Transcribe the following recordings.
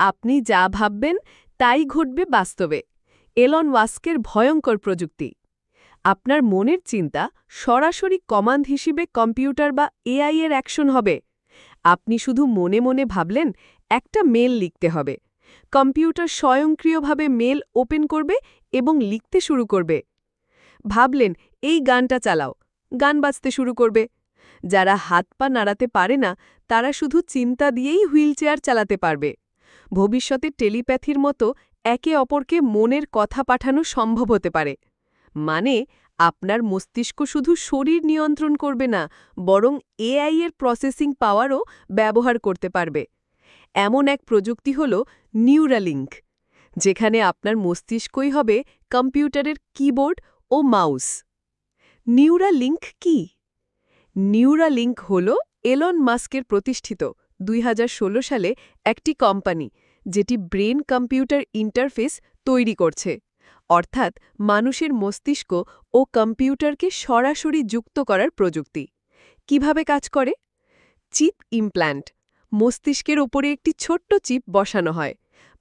আপনি যা ভাববেন তাই ঘটবে বাস্তবে। এলন ওয়াস্কের ভয়ঙ্কর প্রযুক্তি। আপনার মনের চিন্তা সরাসরি কমান্ড হিসেবে কম্পিউটার বা এআই এর অ্যাকশন হবে। আপনি শুধু মনে মনে ভাবলেন, একটা মেল লিখতে হবে। কম্পিউটার স্বয়ংক্রিয়ভাবে মেল ওপেন করবে এবং লিখতে শুরু করবে। ভাবলেন, এই গানটা চালাও। গান বাজতে শুরু করবে। যারা হাত পা নাড়াতে পারে না, তারা শুধু চিন্তা দিয়েই হুইলচেয়ার চালাতে পারবে। ভবিষ্যতে টেলিপ্যাথির মতো একে অপরকে মনের কথা পাঠানো সম্ভব হতে পারে। মানে আপনার মস্তিষ্ক শুধু শরীর নিয়ন্ত্রণ করবে না, বরং এআই এর প্রসেসিং পাওয়ারও ব্যবহার করতে পারবে। এমন এক প্রযুক্তি হল নিউরালিঙ্ক যেখানে আপনার মস্তিষ্কই হবে কম্পিউটারের কিবোর্ড ও মাউস। নিউরালিঙ্ক কি? নিউরালিঙ্ক হল এলন মাস্কের প্রতিষ্ঠিত দুই হাজার ষোলো সালে একটি কোম্পানি, যেটি ব্রেন কম্পিউটার ইন্টারফেস তৈরি করছে, অর্থাৎ মানুষের মস্তিষ্ক ও কম্পিউটারকে সরাসরি যুক্ত করার প্রযুক্তি। কীভাবে কাজ করে? চিপ ইমপ্ল্যান্ট, মস্তিষ্কের ওপরে একটি ছোট্ট চিপ বসানো হয়,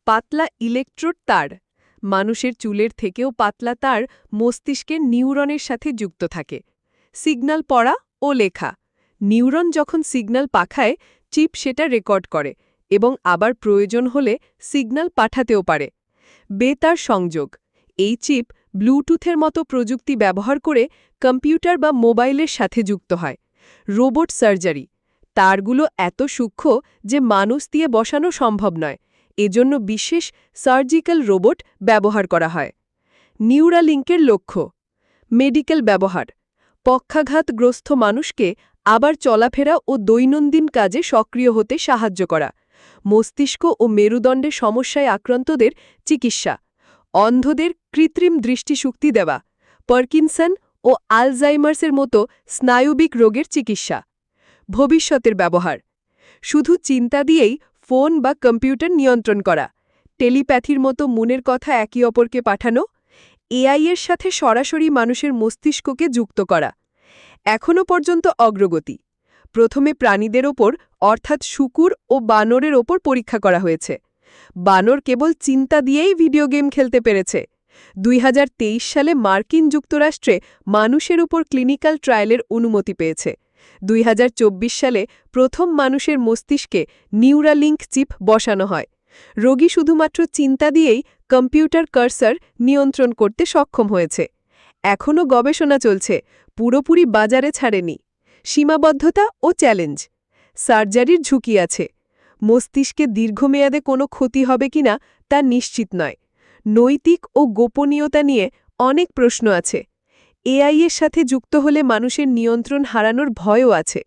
পাতলা ইলেকট্রোড তার, মানুষের চুলের থেকেও পাতলা তার মস্তিষ্কের নিউরনের সাথে যুক্ত থাকে, সিগন্যাল পড়া ও লেখা, নিউরন যখন সিগন্যাল পাখায় চিপ সেটা রেকর্ড করে এবং আবার প্রয়োজন হলে সিগন্যাল পাঠাতেও পারে। বেতার সংযোগ। এই চিপ ব্লুটুথের মতো প্রযুক্তি ব্যবহার করে কম্পিউটার বা মোবাইলের সাথে যুক্ত হয়। Robot surgery. তারগুলো এত সূক্ষ্ম যে মানুষ দিয়ে বসানো সম্ভব নয়। এজন্য বিশেষ সার্জিক্যাল রোবট ব্যবহার করা হয়। নিউরালিঙ্কের লক্ষ্য। মেডিকেল ব্যবহার। পক্ষাঘাতগ্রস্ত মানুষকে আবার চলাফেরা ও দৈনন্দিন কাজে সক্রিয় হতে সাহায্য করা। মস্তিষ্ক ও মেরুদণ্ডে সমস্যায় আক্রান্তদের চিকিৎসা। অন্ধদের কৃত্রিম দৃষ্টিশক্তি দেওয়া। পার্কিনসন ও আলজাইমার্সের মতো স্নায়ুবিক রোগের চিকিৎসা। ভবিষ্যতের ব্যবহার। শুধু চিন্তা দিয়েই ফোন বা কম্পিউটার নিয়ন্ত্রণ করা। টেলিপ্যাথির মতো মনের কথা একে অপরকে পাঠানো। এআই এর সাথে সরাসরি মানুষের মস্তিষ্ককে যুক্ত করা। এখনও পর্যন্ত অগ্রগতি। প্রথমে প্রাণীদের ওপর, অর্থাৎ শুকুর ও বানরের ওপর পরীক্ষা করা হয়েছে। বানর কেবল চিন্তা দিয়েই ভিডিও গেম খেলতে পেরেছে। দুই হাজার তেইশ সালে মার্কিন যুক্তরাষ্ট্রে মানুষের উপর ক্লিনিক্যাল ট্রায়ালের অনুমতি পেয়েছে। দুই হাজার চব্বিশ সালে প্রথম মানুষের মস্তিষ্কে নিউরালিঙ্ক চিপ বসানো হয়। রোগী শুধুমাত্র চিন্তা দিয়েই কম্পিউটার কার্সার নিয়ন্ত্রণ করতে সক্ষম হয়েছে। এখনও গবেষণা চলছে, পুরোপুরি বাজারে ছাড়েনি। সীমাবদ্ধতা ও চ্যালেঞ্জ। সার্জারির ঝুঁকি আছে। মস্তিষ্কে দীর্ঘমেয়াদে কোনো ক্ষতি হবে কিনা তা নিশ্চিত নয়। নৈতিক ও গোপনীয়তা নিয়ে অনেক প্রশ্ন আছে। এআই এর সাথে যুক্ত হলে মানুষের নিয়ন্ত্রণ হারানোর ভয়ও আছে।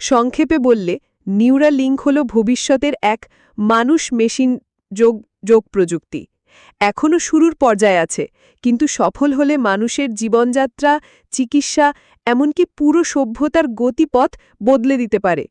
সংক্ষেপে বললে, নিউরালিঙ্ক হল ভবিষ্যতের এক মানুষ মেশিন যোগ যোগ প্রযুক্তি। এখনও শুরুর পর্যায়ে আছে, কিন্তু সফল হলে মানুষের জীবনযাত্রা, চিকিৎসা, এমনকি পুরো সভ্যতার গতিপথ বদলে দিতে পারে।